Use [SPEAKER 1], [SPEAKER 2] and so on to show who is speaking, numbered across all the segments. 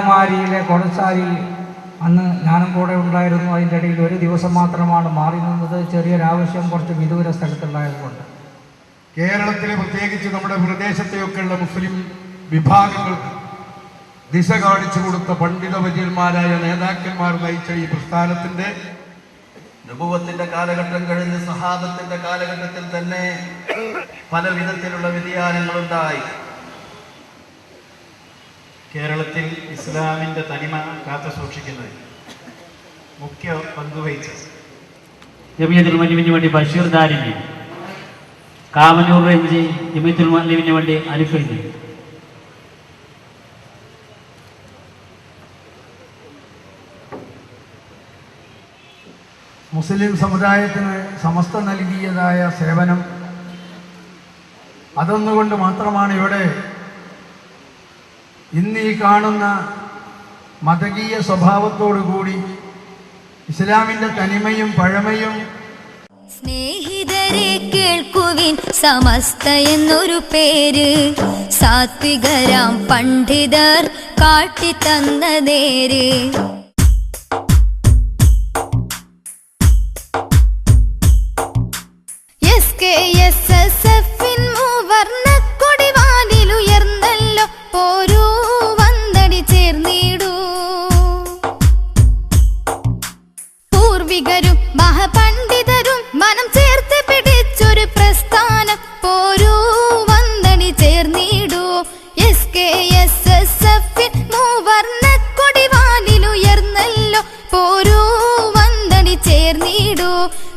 [SPEAKER 1] കന്യാകുമാരിയിലെ കൊടച്ചാരി അന്ന് ഞാനും കൂടെ ഉണ്ടായിരുന്നു. അതിന്റെ ഇടയിൽ ഒരു ദിവസം മാത്രമാണ് മാറി നിന്നത്. ചെറിയൊരാവശ്യം കുറച്ച് വിദൂര സ്ഥലത്തുണ്ടായതുകൊണ്ട്.
[SPEAKER 2] കേരളത്തിലെ പ്രത്യേകിച്ച് നമ്മുടെ പ്രദേശത്തെയൊക്കെയുള്ള മുസ്ലിം വിഭാഗങ്ങൾക്ക് ദിശ കാണിച്ചു കൊടുത്ത പണ്ഡിത വര്യന്മാരായ നേതാക്കന്മാർ നയിച്ച ഈ പ്രസ്ഥാനത്തിന്റെ
[SPEAKER 3] നുപുവത്തിന്റെ കാലഘട്ടം കഴിഞ്ഞ് സഹാബത്തിന്റെ കാലഘട്ടത്തിൽ തന്നെ പല വിധത്തിലുള്ള വ്യതിയാനങ്ങളുണ്ടായി.
[SPEAKER 4] കേരളത്തിൽ ഇസ്ലാമിന്റെ തനിമ കാത്തു സൂക്ഷിക്കുന്നത് മുഖ്യ പങ്കുവഹിച്ച
[SPEAKER 5] ജമിയത്തുൽ മലിമിന് വേണ്ടി ബഷീർ ദാരിന്റെ കാമനൂർ റേഞ്ച് ജമിയത്തുൽ മലിവിന് വേണ്ടി അനുഫിന്റെ
[SPEAKER 6] മുസ്ലിം സമുദായത്തിന് സമസ്ത നൽകിയതായ സേവനം അതൊന്നുകൊണ്ട് മാത്രമാണ് ഇവിടെ ഇന്ന് ഈ കാണുന്ന മതകീയ സ്വഭാവത്തോടുകൂടി ഇസ്ലാമിന്റെ തനിമയും പഴമയും
[SPEAKER 7] സ്നേഹിതരെ കേൾക്കുവിൻ സമസ്ത എന്നൊരു പേര്. സാത്വികരാം പണ്ഡിതർ കാട്ടിത്തന്ന നേര്.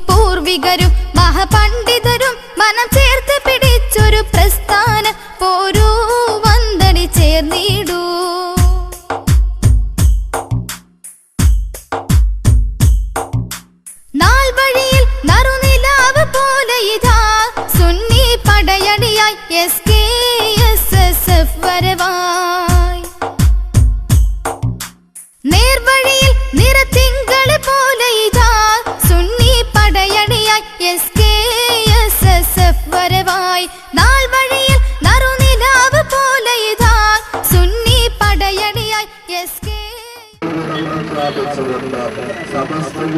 [SPEAKER 7] പൂർവികരും മഹാപണ്ഡിതരും മനം ചേർത്ത് പിടിച്ചൊരു പ്രസ്ഥാന പോരൂ വന്തടി ചേർന്നിടൂ. നാൽവഴിയിൽ നറുനിലാവ് പോലെ ഇതാ. സുന്നി പടയണിയായി എസ്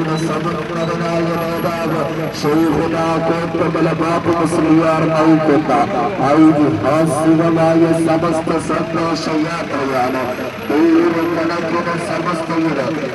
[SPEAKER 8] സമസ്തയുടെ സമർപ്പണനായ നേതാവ് ഷെയ്ഖുന കോട്ടമല ബാബു മുസ്ലിയാർ നയിക്കുന്ന ഐതിഹാസികമായ സമസ്ത സന്തോഷയാത്രയാണ് ദൈവക്കണക്കിന് സമസ്തയുടെ കർമ്മവീരന്മാരുടെ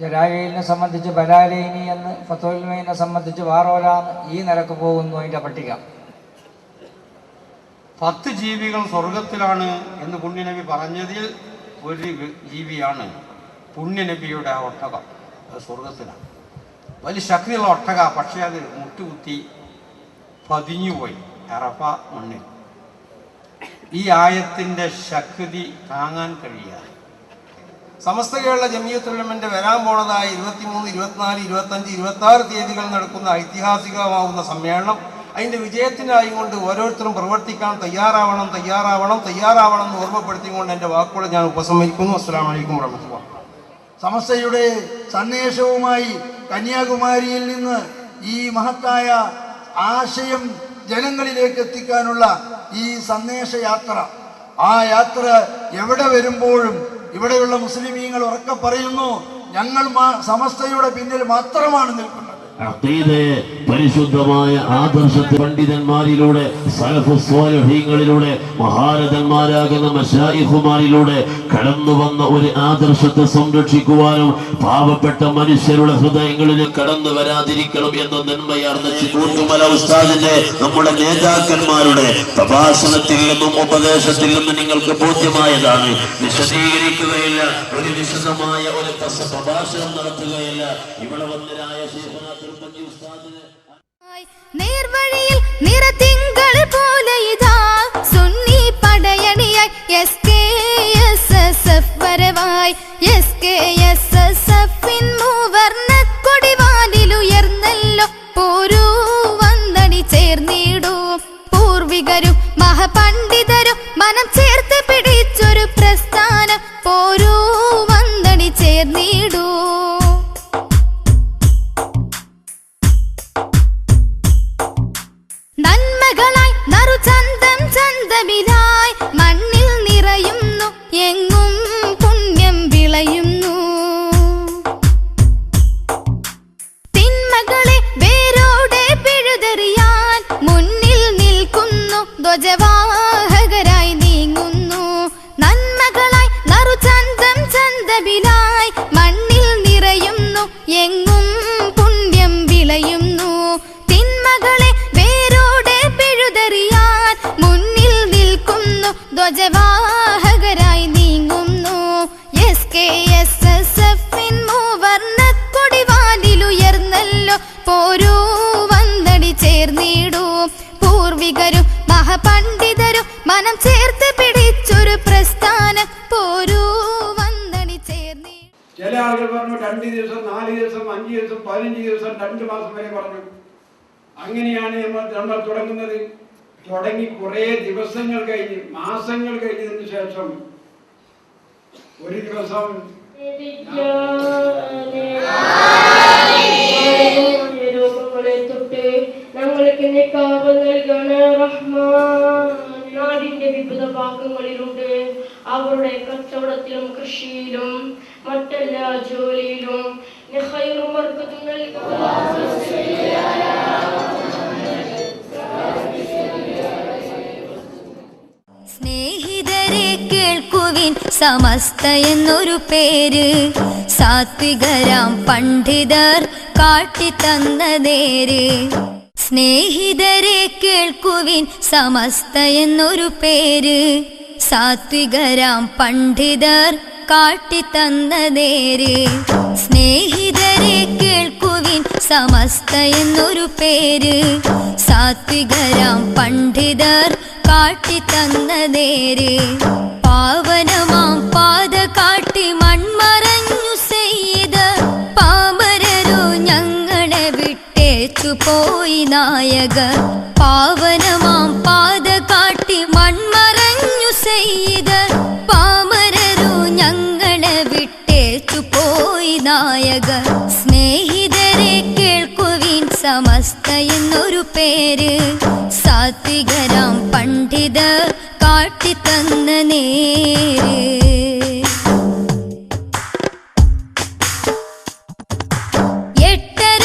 [SPEAKER 1] ജലാലയിനെ സംബന്ധിച്ച് ബലാലേനി എന്ന് ഫത്തോലിനെ സംബന്ധിച്ച് വാറോലാന്ന് ഈ നിരക്ക് പോകുന്നു അതിന്റെ പട്ടിക.
[SPEAKER 9] പത്ത് ജീവികൾ സ്വർഗത്തിലാണ് എന്ന് പുണ്യനബി പറഞ്ഞതിൽ ഒരു ജീവിയാണ് പുണ്യനബിയുടെ ആ ഒട്ടകം. സ്വർഗത്തിലാണ്. വലിയ ശക്തിയുള്ള ഒട്ടക പക്ഷേ അത് മുട്ടുകുത്തി പതിഞ്ഞുപോയി അറഫ മണ്ണിൽ. ഈ ആയത്തിന്റെ ശക്തി താങ്ങാൻ കഴിയാതെ. സമസ്ത കേരള ജമിയത്തുലമന്റെ വരാൻ പോണതായ ഇരുപത്തിമൂന്ന് ഇരുപത്തിനാല് ഇരുപത്തഞ്ച് ഇരുപത്തി ആറ് തീയതികൾ നടക്കുന്ന ഐതിഹാസികമാവുന്ന സമ്മേളനം അതിന്റെ വിജയത്തിനായി കൊണ്ട് ഓരോരുത്തരും പ്രവർത്തിക്കാൻ തയ്യാറാവണം തയ്യാറാവണം തയ്യാറാവണം എന്ന് ഓർമ്മപ്പെടുത്തിക്കൊണ്ട് എന്റെ വാക്കുകൾ ഞാൻ ഉപസംഹരിക്കുന്നു. അസ്സാം വലൈക്കും
[SPEAKER 6] സമസ്തയുടെ സന്ദേശവുമായി കന്യാകുമാരിയിൽ നിന്ന് ഈ മഹത്തായ ആശയം ജനങ്ങളിലേക്ക് എത്തിക്കാനുള്ള ഈ സന്ദേശയാത്ര ആ യാത്ര എവിടെ വരുമ്പോഴും ഇവിടെയുള്ള മുസ്ലിമീങ്ങൾ ഉറക്കെ പറയുന്നു ഞങ്ങൾ സമസ്തയുടെ പിന്നിൽ മാത്രമാണ് നിൽക്കുന്നത്.
[SPEAKER 10] പരിശുദ്ധമായ ആദർശത്തെ പണ്ഡിതന്മാരിലൂടെ സലഫുസ്വാലഹീങ്ങളിലൂടെ മഹാരഥന്മാരാകുന്ന മഷായിഹുമാരിലൂടെ കടന്നു വന്ന ഒരു ആദർശത്തെ സംരക്ഷിക്കുവാനും പാവപ്പെട്ട മനുഷ്യരുടെ ഹൃദയങ്ങളിൽ കടന്നു വരാതിരിക്കണം എന്ന നന്മയാർന്ന കൂട്ടുമല ഉസ്താദിന്റെ നമ്മുടെ നേതാക്കന്മാരുടെ പ്രഭാഷണത്തിൽ നിന്നും ഉപദേശത്തിൽ നിന്നും നിങ്ങൾക്ക് ബോധ്യമായതാണ്. വിശദീകരിക്കുകയില്ല ഒരു വിശദമായ ഒരു പ്രഭാഷണം നടത്തുകയില്ല. ഇവിടെ വന്നരായ ഉസ്താദിന്
[SPEAKER 11] പോലെ ഇതാ. വരവായി. പൂർവികരും മഹപണ്ഡിതരും മനം ചേർത്ത് പിടിച്ചൊരു പ്രസ്ഥാനം. പോരൂ വന്നണി ചേർന്നിടൂ. മനം ചേർത്ത് പിടിച്ചൊരു പ്രസ്ഥാനം പോരൂ വന്നണി ചേർന്നി.
[SPEAKER 12] ചില ആളുകൾ പറഞ്ഞു രണ്ട് ദിവസം നാല് ദിവസം അഞ്ച് ദിവസം പതിനഞ്ച് ദിവസം രണ്ട് മാസം വരെ പറഞ്ഞു. അങ്ങനെയാണ് നമ്മൾ നമ്മൾ തുടങ്ങുന്നത്. തുടങ്ങി കുറേ ദിവസങ്ങൾ കഴിഞ്ഞ് മാസങ്ങൾ കഴിഞ്ഞതിന് ശേഷം ഒരു ദിവസം
[SPEAKER 13] ഞങ്ങൾക്ക് നിക്കാവ് നൽകണ റഹ്മാൻ. നാടിന്റെ വിവിധ ഭാഗങ്ങളിലുണ്ട് അവരുടെ കച്ചവടത്തിലും കൃഷിയിലും മറ്റെല്ലാ ജോലിയിലും
[SPEAKER 11] സ്നേഹിതരെ കേൾക്കുവിൻ സമസ്ത എന്നൊരു പേര്. സാത്വികരാം പണ്ഡിതർ കാട്ടിത്തന്ന നേര്. സ്നേഹിതരെ കേൾക്കുവിൻ സമസ്ത എന്നൊരു പേര്. സാത്വികരാം പണ്ഡിതർ കാട്ടിത്തന്നതേര് സ്നേഹിതരെ കേൾക്കുവിൻ സമസ്ത എന്നൊരു പേര്. സാത്വികരാം പണ്ഡിതർ കാട്ടിത്തന്നതേര് പാവനമാം പാത കാട്ടി മൺമറഞ്ഞു വിട്ടേച്ചു പോയി നായക. പാവനമാം പാത കാട്ടി മൺമറഞ്ഞു ചെയ്ത പാമരരു ഞങ്ങളെ വിട്ടേച്ചു പോയി നായക. സ്നേഹിതരെ കേൾക്കുവിൻ സമസ്ത എന്നൊരു പേര്. സാത്വികരാം പണ്ഡിത കാട്ടിത്തന്ന നേര്. എട്ടര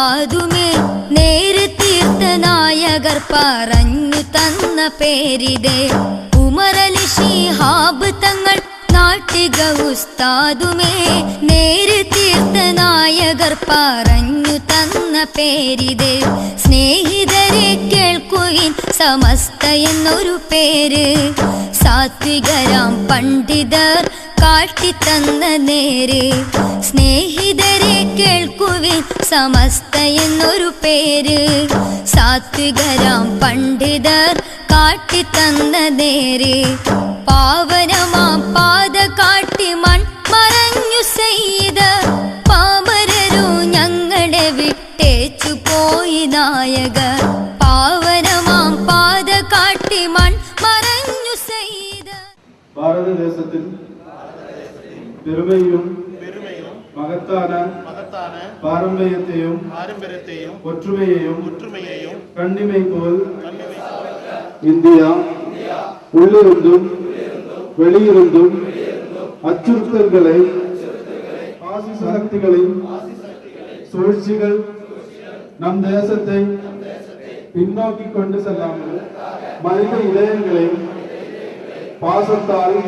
[SPEAKER 11] ഉസ്താദുമേ നേര് തീർത്ത നായകർ പറഞ്ഞു തന്ന പേരിതേ. ഉമറലി ഷിഹാബ് തങ്ങൾ നാട്ടിക ഉസ്താദുമേ. നേര് തീർത്ത നായകർ പറഞ്ഞു തന്ന പേരിതേ. സ്നേഹിതരെ കേൾക്കുവിൻ സമസ്ത എന്നൊരു പേര്. സാത്വികരാം പണ്ഡിതർ കാട്ടിത്തന്ന നേരെ സ്നേഹിതരെ കേൾക്കുവിൻ സമസ്ത എന്നൊരു പേര്. സാത്വികരാം പണ്ഡിതർ കാട്ടിത്തന്ന നേരെ പാവനമാം പാത കാട്ടി മൺ മറഞ്ഞു ചെയ്ത പാമരരു ഞങ്ങളെ വിട്ടേച്ചു പോയി നായകർ.
[SPEAKER 14] பெருமையும் மகத்தான மகத்தான பாரம்பரியத்தையும்
[SPEAKER 15] பாரம்பரியத்தையும்
[SPEAKER 14] ஒற்றுமையையும்
[SPEAKER 15] ஒற்றுமையையும்
[SPEAKER 14] கண்ணிமை போல் இந்தியா உள்ளிருந்தும் வெளியிருந்தும் அச்சுறுத்தல்களை ஆசி சக்திகளின் சூழ்ச்சிகள் நம் தேசத்தை பின்னோக்கி கொண்டு செல்லாமல் மனித இதயங்களை பாசத்தால்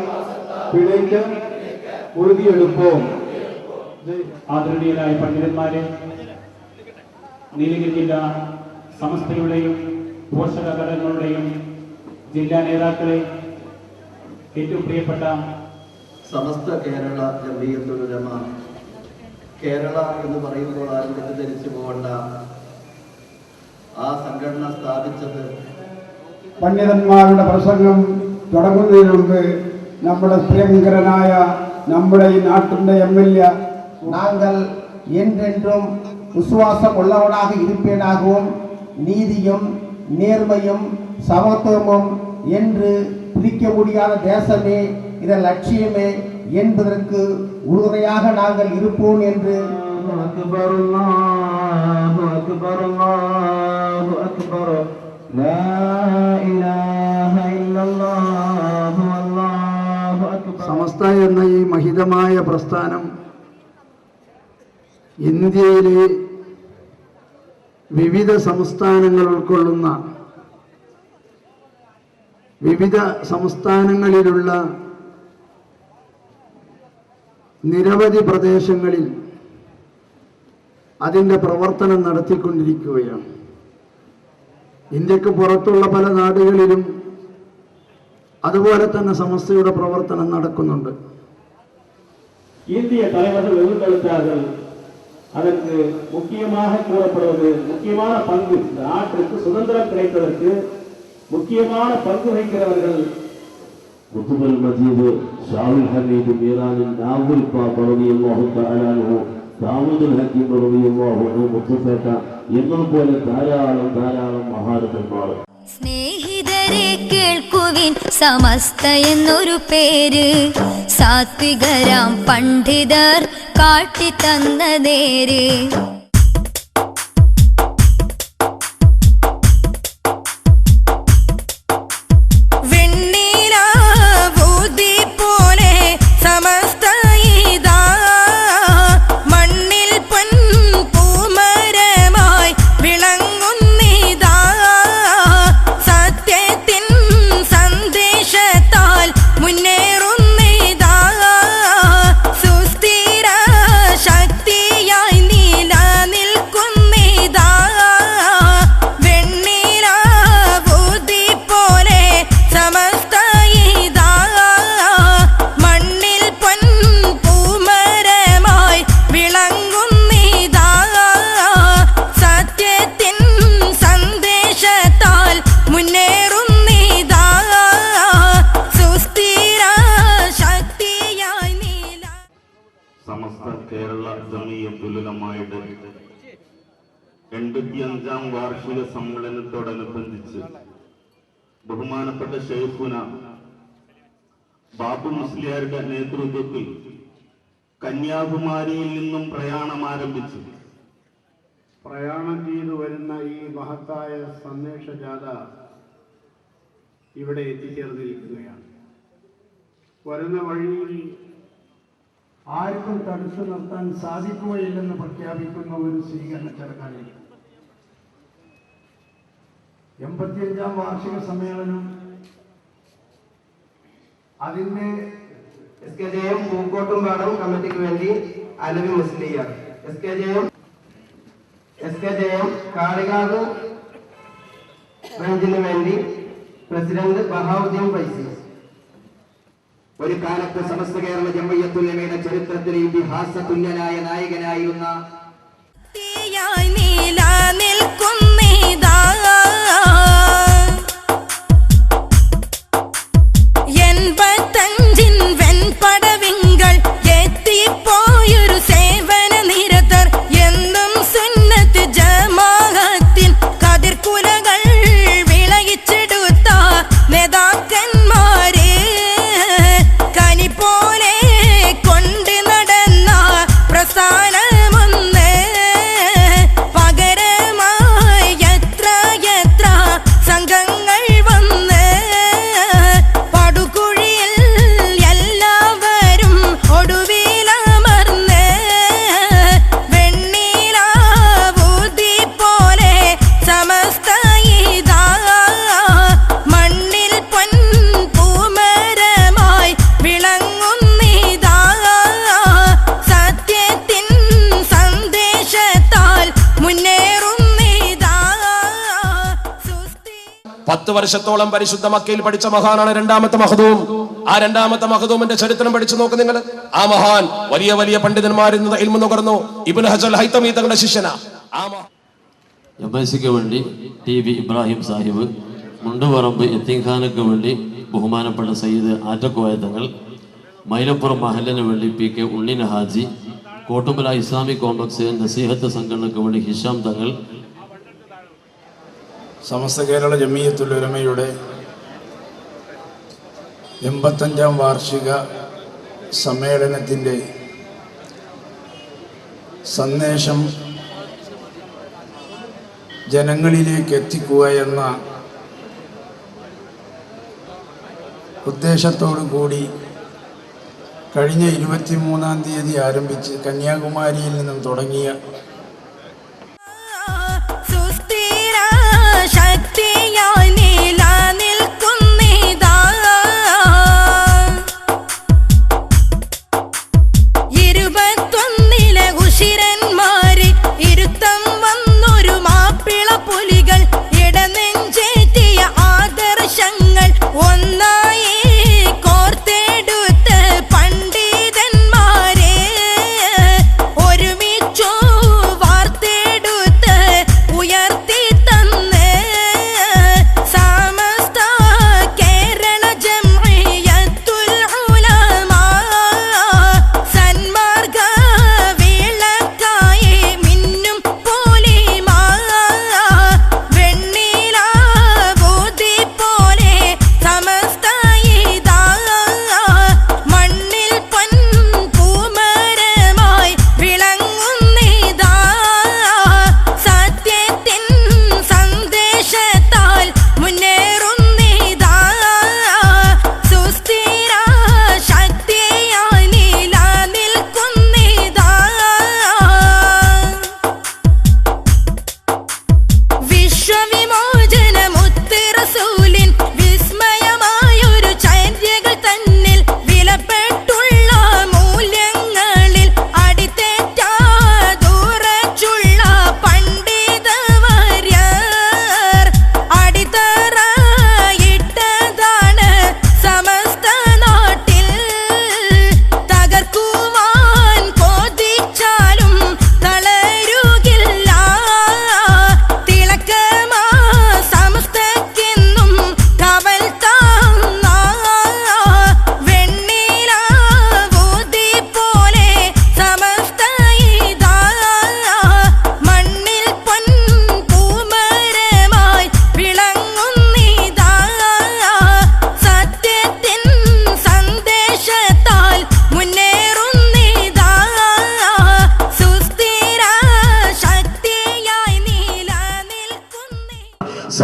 [SPEAKER 14] பிழைக்க ഉറുതിയെടുപ്പോം
[SPEAKER 5] ആദരണീയരായ പണ്ഡിതന്മാരെ നീലഗിരി ജില്ല സമസ്തയുടെയും പോഷക ഘടകങ്ങളുടെയും ജില്ലാ നേതാക്കളെ ഏറ്റവും പ്രിയപ്പെട്ട
[SPEAKER 16] സമസ്ത കേരള ജമീയത്തുലമ കേരള എന്ന് പറയുമ്പോൾ ആരും തെറ്റിദ്ധരിച്ചു പോകണ്ട ആ സംഘടന സ്ഥാപിച്ചത്
[SPEAKER 17] പണ്ഡിതന്മാരുടെ പ്രസംഗം തുടങ്ങുന്നതിന് മുമ്പ് നമ്മുടെ പ്രിയങ്കരനായ நம்முடைய நாட்டுடைய எம்எல்ஏ
[SPEAKER 18] நாங்கள் என்றென்றும் விசுவாசம் உள்ளவனாக இருப்பேனாகவும் நீதியும் நேர்மையும் சமத்துவமும் என்று பிரிக்க முடியாத தேசமே இதன் லட்சியமே என்பதற்கு உறுதுணையாக நாங்கள் இருப்போம் என்று
[SPEAKER 14] அக்பர் அல்லாஹ் அக்பர் அல்லாஹ்
[SPEAKER 6] அக்பர் എന്ന പ്രസ്ഥാനം ഇന്ത്യയിലെ വിവിധ സംസ്ഥാനങ്ങൾ ഉൾക്കൊള്ളുന്ന വിവിധ സംസ്ഥാനങ്ങളിലുള്ള നിരവധി പ്രദേശങ്ങളിൽ അതിന്റെ പ്രവർത്തനം നടത്തിക്കൊണ്ടിരിക്കുകയാണ്. ഇന്ത്യയ്ക്ക് പുറത്തുള്ള പല നാടുകളിലും അതുപോലെ തന്നെ സമസ്തയുടെ പ്രവർത്തനം നടക്കുന്നുണ്ട്.
[SPEAKER 5] இந்திய தலைவர்கள் எழுந்தெழுத்தார்கள் அதற்கு முக்கியமாக கூறப்படுவது முக்கியமான பங்கு இந்த நாட்டிற்கு சுதந்திரம் கிடைப்பதற்கு முக்கியமான பங்கு வகிக்கிறவர்கள்
[SPEAKER 10] കുത്തുബൽ മജീദ് ഷാവുൽ ഹമീദ് മീറാനിൽ നാവുൽ പാപ്പ റളിയല്ലാഹു തആല അൻഹു ദാവൂദുൽ ഹക്കീം റളിയല്ലാഹു അൻഹു മുത്തുഫേക്ക എന്നതുപോലെ ധാരാളം ധാരാളം മഹാരഥന്മാർ
[SPEAKER 11] സ്നേഹിതരെ കേൾക്കുവിൻ സമസ്ത എന്നൊരു പേര് സാത്വികരാം പണ്ഡിതർ കാട്ടിത്തന്ന നേര്
[SPEAKER 19] ബഹുമാനപ്പെട്ട ഷെയ്ഖുന ബാബു മുസ്ലിയാരുടെ നേതൃത്വത്തിൽ കന്യാകുമാരിയിൽ നിന്നും പ്രയാണം ആരംഭിച്ചു.
[SPEAKER 20] പ്രയാണം ചെയ്തു വരുന്ന ഈ മഹത്തായ സന്ദേശ ജാഥ ഇവിടെ എത്തിച്ചേർന്നിരിക്കുകയാണ്. വരുന്ന വഴിയിൽ
[SPEAKER 6] ആർക്കും തടുത്തു നിർത്താൻ സാധിക്കുകയില്ലെന്ന് പ്രഖ്യാപിക്കുന്ന ഒരു സ്വീകരണ ചടങ്ങാണ് എൺപത്തിയഞ്ചാം വാർഷിക സമ്മേളനം. അതിന്റെ
[SPEAKER 18] S K J M Pookkottumpadam കമ്മിറ്റിക്ക് വേണ്ടി Alavi മുസ്ലിയ S K J M S K J M ബ്രാഞ്ചിന് വേണ്ടി പ്രസിഡന്റ് ബഹാവുദ്ദീൻ ഫൈസി.
[SPEAKER 16] ഒരു കാലത്ത് സമസ്ത കേരള ജമ്മയ്യത്തുലമയുടെ ചരിത്രത്തിലെ ഇതിഹാസ തുല്യനായ നായകനായിരുന്ന
[SPEAKER 21] നീല നിൽക്കുന്നീതാ
[SPEAKER 22] വർഷത്തോളം പരിശുദ്ധ മക്കയിൽ പഠിച്ച മഹാനാണ് രണ്ടാമത്തെ മഹദൂം. ആ രണ്ടാമത്തെ മഹദൂമിന്റെ ചരിത്രം പഠിച്ചു നോക്ക് നിങ്ങൾ ആ മഹാൻ വലിയ വലിയ പണ്ഡിതന്മാരിൽ നിന്ന് ഇൽമു നുകർന്നു. ഇബിൻ ഹസൽ ഹൈത്തമി തങ്ങളുടെ ശിഷ്യനാ. ആ
[SPEAKER 10] വേണ്ടി ടി വി ഇബ്രാഹിം സാഹിബ് മുണ്ടുപറമ്പ് എത്തിഖാനക്ക് വേണ്ടി ബഹുമാനപ്പെട്ട സയ്യിദ് ആറ്റക്കോയ തങ്ങൾ മൈലപ്പുറം മഹലിന് വേണ്ടി പി കെ ഉണ്ണിന ഹാജി കോട്ടുമല ഇസ്ലാമിക് കോംപ്ലക്സ് നസീഹത്ത് സംഘടനയ്ക്ക് വേണ്ടി ഹിഷാം തങ്ങൾ
[SPEAKER 6] സമസ്ത കേരള ജമീയത്തുലമയുടെ എൺപത്തഞ്ചാം വാർഷിക സമ്മേളനത്തിന്റെ സന്ദേശം ജനങ്ങളിലേക്ക് എത്തിക്കുക എന്ന ഉദ്ദേശത്തോടു കൂടി കഴിഞ്ഞ ഇരുപത്തിമൂന്നാം തീയതി ആരംഭിച്ച് കന്യാകുമാരിയിൽ നിന്നും തുടങ്ങിയ
[SPEAKER 21] ശക്തിയായി നീല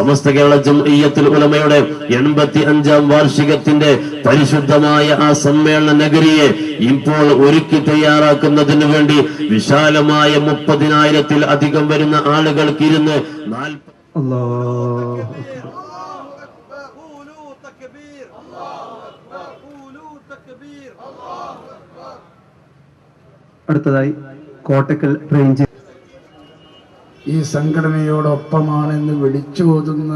[SPEAKER 10] സമസ്ത കേരള ജംഇയ്യത്തുൽ ഉലമയുടെ എൺപത്തി അഞ്ചാം വാർഷികത്തിന്റെ പരിശുദ്ധമായ ആ സമ്മേളന നഗരിയെ ഇപ്പോൾ ഒരുക്കി തയ്യാറാക്കുന്നതിന് വേണ്ടി വിശാലമായ മുപ്പതിനായിരത്തിൽ അധികം വരുന്ന ആളുകൾക്ക് ഇരുന്ന്
[SPEAKER 14] അടുത്തതായി കോട്ടക്കൽ റേഞ്ച്
[SPEAKER 6] ഈ സംഘടനയോടൊപ്പമാണെന്ന് വിളിച്ചോതുന്ന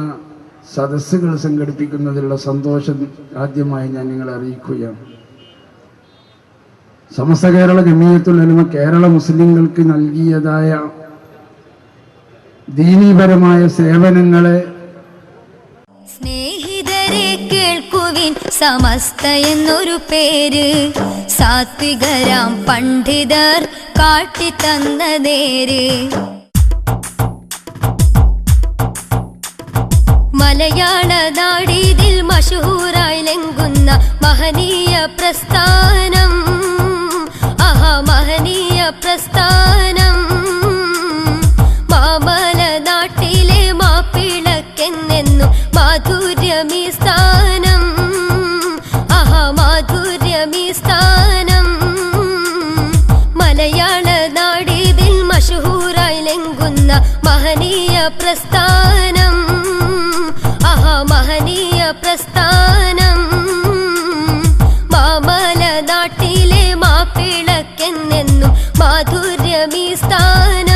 [SPEAKER 6] സദസ്സുകൾ സംഘടിപ്പിക്കുന്നതിലുള്ള സന്തോഷം ആദ്യമായി ഞാൻ നിങ്ങളെ അറിയിക്കുകയാണ്. സമസ്ത കേരള ജമീയത്തുൽ ഉലമ കേരള മുസ്ലിങ്ങൾക്ക് നൽകിയതായ ദീനീപരമായ സേവനങ്ങളെ
[SPEAKER 23] സ്നേഹിതരെ കേൾക്കുവിൻ സമസ്ത എന്നൊരു പേര്. സാത്വികരാം പണ്ഡിതർ കാട്ടിത്തന്ന നേര്. മലയാള നാടിതിൽ മഷൂറായി ലെങ്കുന്ന മഹനീയ പ്രസ്ഥാനം. ആഹാ മഹനീയ പ്രസ്ഥാനം. മാമല നാട്ടിലെ മാപ്പിളക്കെന്നെന്നു മാധുര്യമീ സ്ഥാനം. ആഹാ മാധുര്യമീ സ്ഥാനം. മലയാള നാടിതിൽ മഷൂറായി ലെങ്കുന്ന മഹനീയ പ്രസ്ഥാനം. മഹനീയ പ്രസ്ഥാനം. മാമല നാട്ടിലെ മാപ്പിളക്കെന്നെന്നു മാധുര്യമീ സ്ഥാനം.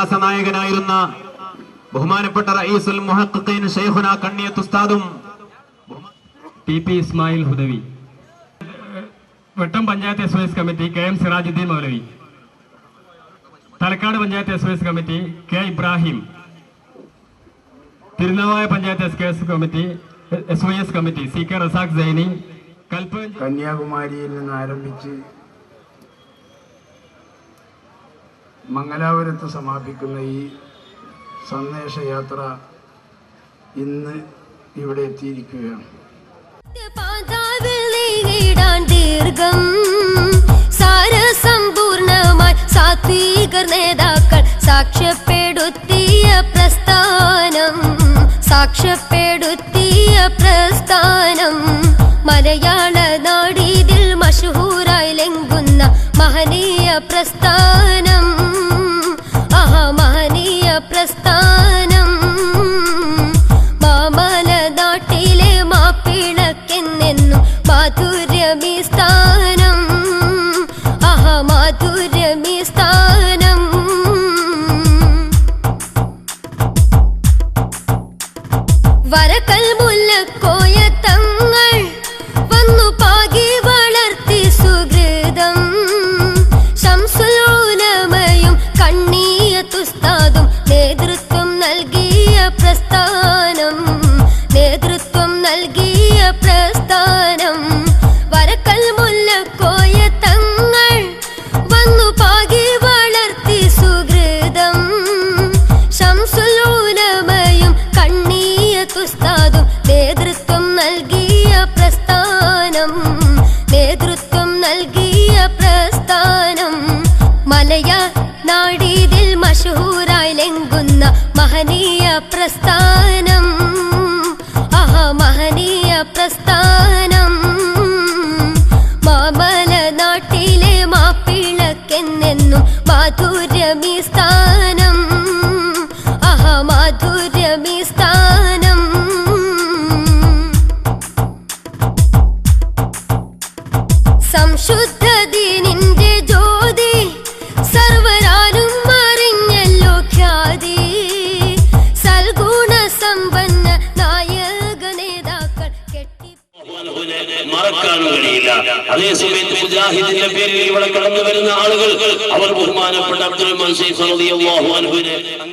[SPEAKER 16] കാലഘട്ടത്തിന്റെ ഇതിഹാസ നായകനായിരുന്ന ബഹുമാനപ്പെട്ട റയീസുൽ മുഹഖഖീൻ ഷെയ്ഖുന കണ്ണിയത്ത് ഉസ്താദും
[SPEAKER 24] T P Ismail Hudawi. Vettom panchayat S S committee K M Sirajuddeen Moulavi. Thalakkad panchayat S S committee K Ibrahim. Thirunavaya panchayat S K S committee S Y S committee C K Razak Saini. കൽപ്പ
[SPEAKER 6] കന്യാകുമാരിയിൽ നിന്ന് ആരംഭിച്ച് മംഗലാപുരത്ത് സമാപിക്കുന്ന ഈ സന്ദേശയാത്ര ഇന്ന് ഇവിടെ എത്തിയിരിക്കുകയാണ്.
[SPEAKER 23] സാരസമ്പൂർണമായി സാത്വികർ നേതാക്കൾ സാക്ഷ്യപ്പെടുത്തിയ പ്രസ്ഥാനം. സാക്ഷ്യപ്പെടുത്തിയ പ്രസ്ഥാനം. മലയാള നാടീതിൽ മഷഹൂറായി ലംഘുന്ന മഹനീയ പ്രസ്ഥാനം. മാധുര്യമീ മാധുര്യമീ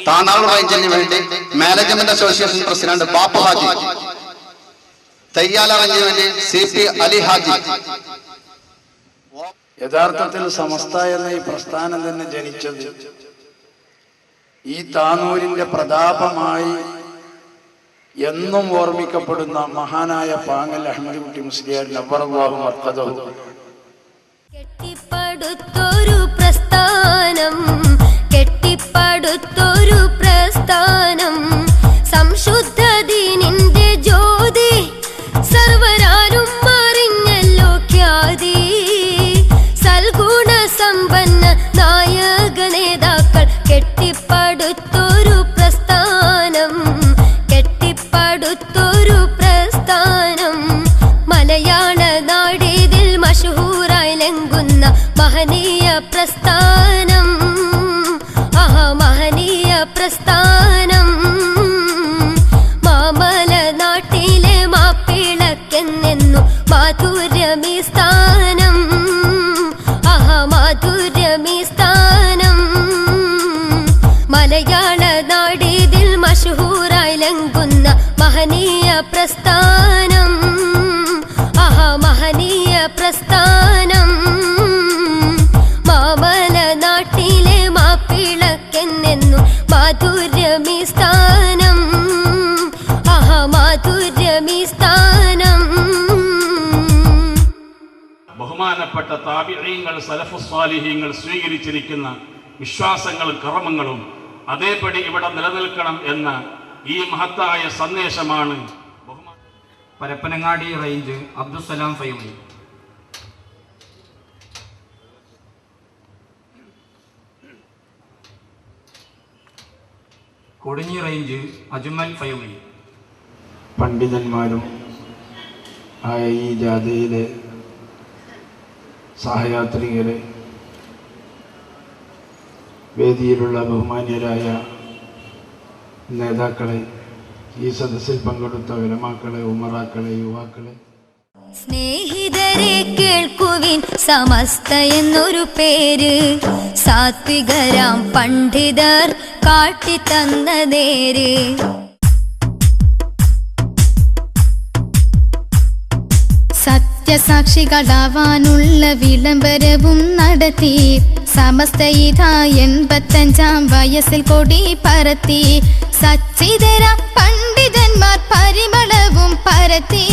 [SPEAKER 25] താണാൾ റേഞ്ചിന് വേണ്ടി management association president Bappu Haji Thayyala റേഞ്ചിന് വേണ്ടി സി പി അലി ഹാജി.
[SPEAKER 6] യഥാർത്ഥത്തിൽ സമസ്ത എന്ന ഈ പ്രസ്ഥാനം തന്നെ ജനിച്ചത് ഈ താനൂരിന്റെ പ്രതാപമായി എന്നും ഓർമ്മിക്കപ്പെടുന്ന മഹാനായ പാങ്ങൽ അഹമ്മദ് കുട്ടി മുസ്ലിയാർ നബ്ബറല്ലാഹു മർക്കദഹു.
[SPEAKER 23] കെട്ടിപ്പടുത്തൊരു പ്രസ്ഥാനം കെട്ടിപ്പടുത്തൊരു പ്രസ്ഥാനം. സംശുദ്ധ ദീനിന്റെ ജ്യോതി സർവരാരും അറിഞ്ഞല്ലോ ഖ്യാതി. സൽഗുണ സമ്പന്ന നായക നേതാക്കൾ കെട്ടിപ്പടുത്തൊരു പ്രസ്ഥാനം. കെട്ടിപ്പടുത്തൊരു പ്രസ്ഥാനം. മലയാള നാടിതിൽ മഷഹൂറായി ലംഘുന്ന മഹനീയ പ്രസ്ഥാനം. മഹനീയ പ്രസ്ഥാനം. അഹ മഹനീയ പ്രസ്ഥാനം. മാമല നാട്ടിലെ മാപ്പിളക്കെന്നെന്നു മാധുര്യമീ സ്ഥാനം. അഹ മാധുര്യമീ സ്ഥാനം.
[SPEAKER 26] ബഹുമാനപ്പെട്ട താപിഴയങ്ങൾ സലഫുസ്വാലിഹ്യങ്ങൾ സ്വീകരിച്ചിരിക്കുന്ന വിശ്വാസങ്ങളും കർമ്മങ്ങളും അതേപടി ഇവിടെ നിലനിൽക്കണം എന്ന ഈ മഹത്തായ സന്ദേശമാണ്
[SPEAKER 27] പരപ്പനങ്ങാടി റേഞ്ച് അബ്ദുസലാം ഫൈമി കൊടിഞ്ഞി റേഞ്ച് അജ്മൽ ഫൈമി
[SPEAKER 6] പണ്ഡിതന്മാരും ആയ ഈ ജാഥയിലെ സഹയാത്രികരെ വേദിയിലുള്ള ബഹുമാന്യരായ നേതാക്കളെ ഈ സദസ്സിൽ പങ്കെടുത്ത വിലമാക്കളെ ഉമറാക്കളെ യുവാക്കളെ.
[SPEAKER 23] സ്നേഹിതരെ കേൾക്കുവിൻ സമസ്ത എന്നൊരു പേര്. സാത്വികരാം പണ്ഡിതർ കാട്ടിത്തന്ന നേര്.
[SPEAKER 7] സത്യസാക്ഷികളാവാനുള്ള വിളംബരവും നടത്തി. സമസ്ത എൺപത്തഞ്ചാം വയസ്സിൽ കൊടി പരത്തി. സച്ചിതര പണ്ഡിതന്മാർ പരിമളവും പരത്തി.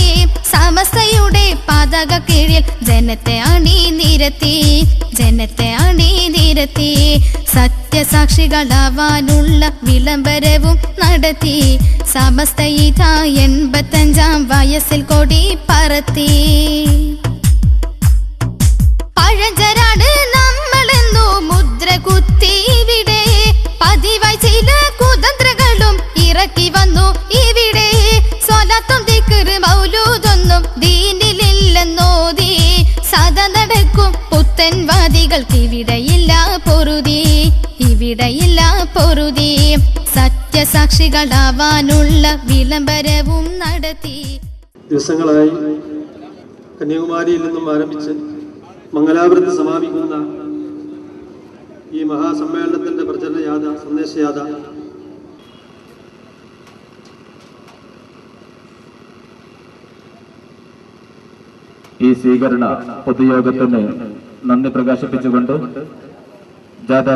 [SPEAKER 7] സമസ്തയുടെ പാതക കീഴിൽ ജനത്തെ അണി നിരത്തി. ജനത്തെ അണി നിരത്തി. സത്യസാക്ഷികളാവാനുള്ള വിളംബരവും നടത്തി. സമസ്ത എൺപത്തഞ്ചാം വയസ്സിൽ കൊടി പറത്തി കുത്തിവിടെ പതിവായി ചില കുതന്ത്രകളും ഇറക്കി വന്നു ഇവിടെ. സ്വലത്തും തിക്കറ് മൗലൂതൊന്നും ദീനിലില്ലെന്നോതി സദ നടക്കും പുത്തൻവാദികൾക്ക് ഇവിടെയില്ല പൊറുതി. ഇവിടെയില്ല പൊറുതി. സത്യസാക്ഷികളാവാനുള്ള വിളംബരവും നടത്തി.
[SPEAKER 28] ദിവസങ്ങളായി കന്യാകുമാരിയിൽ നിന്നും ആരംഭിച്ച് മംഗലാപുരത്ത് സമാപിക്കുന്ന ഈ മഹാസമ്മേളനത്തിന്റെ പ്രചരണയാത സന്ദേശയാത
[SPEAKER 29] ഈ സ്വീകരണ പൊതുയോഗത്തിന് നന്ദി പ്രകാശിപ്പിച്ചുകൊണ്ട് ജാഥ